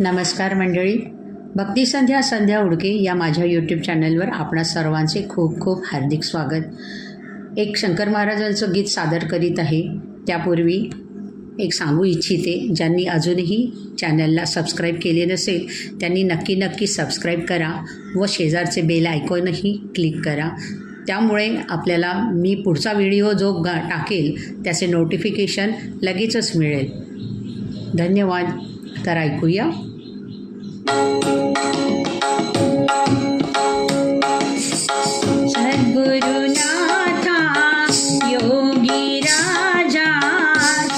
नमस्कार मंडळी. भक्ती संध्या संध्या उडके या माझ्या यूट्यूब चॅनलवर आपणा सर्वांचे खूप खूप हार्दिक स्वागत. एक शंकर महाराजांचं गीत सादर करीत आहे. त्यापूर्वी एक सांगू इच्छिते ज्यांनी अजूनही चॅनलला सबस्क्राईब केले नसेल त्यांनी नक्की नक्की सबस्क्राईब करा व शेजारचे बेल आयकॉनही क्लिक करा. त्यामुळे आपल्याला मी पुढचा व्हिडिओ जो गा टाकेल त्याचे नोटिफिकेशन लगेचच मिळेल. धन्यवाद. तर ऐकूया. सद्गुरुनाथा योगी राजा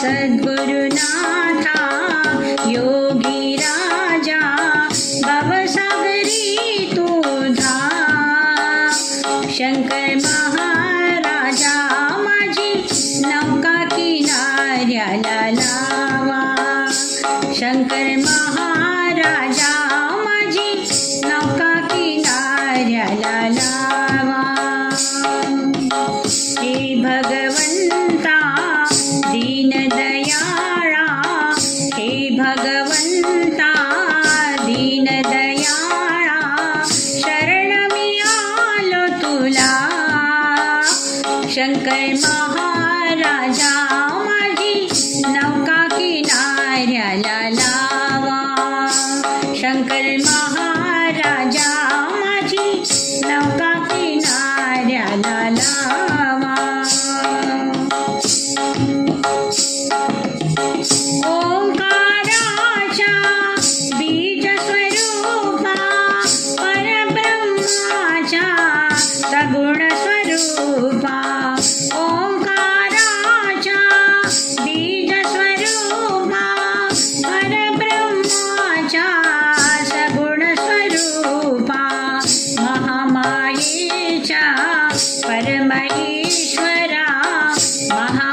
सद्गुरुनाथा योगी राजा भवसागरी तुझा शंकर महा महाराजा माझी नौका किनाऱ्याला लावा. हे भगवंता दीनदयाळा हे भगवंता दीनदयाळा शरण मी आलो तुला. शंकर महाराजा शंकर महाराजा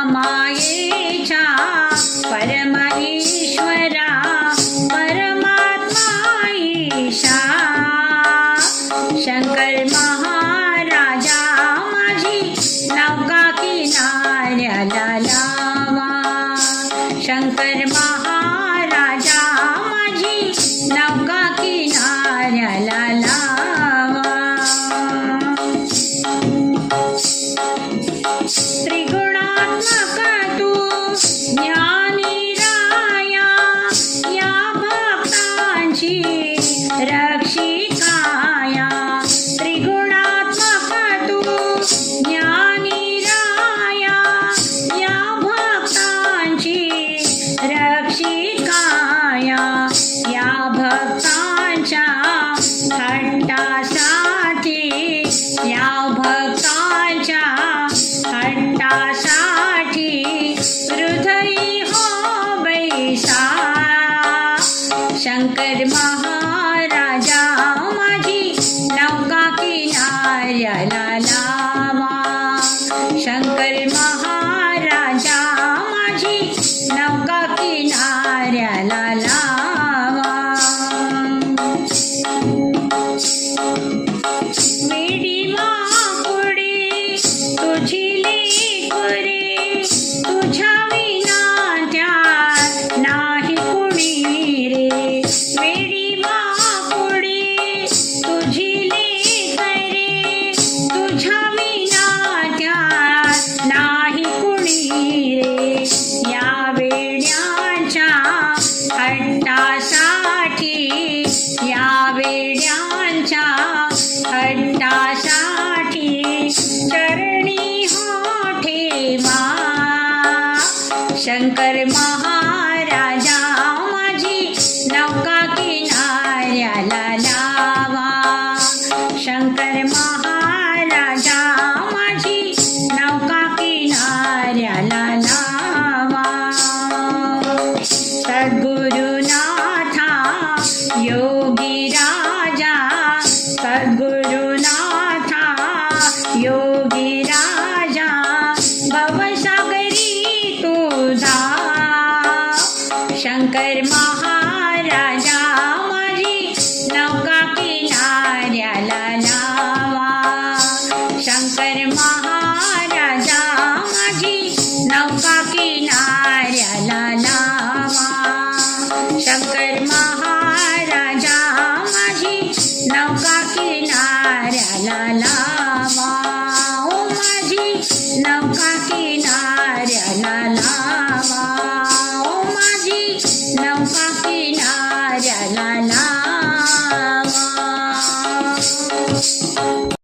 महामायेच्या परमेश्वरा परमात्मा ईशा. शंकर महा हृदयी हो बैसा शंकर महाराजा माझी नौका किनाऱ्याला शंकर महाराजा माझी नौका किनाऱ्याला लावा. शंकर महाराजा la la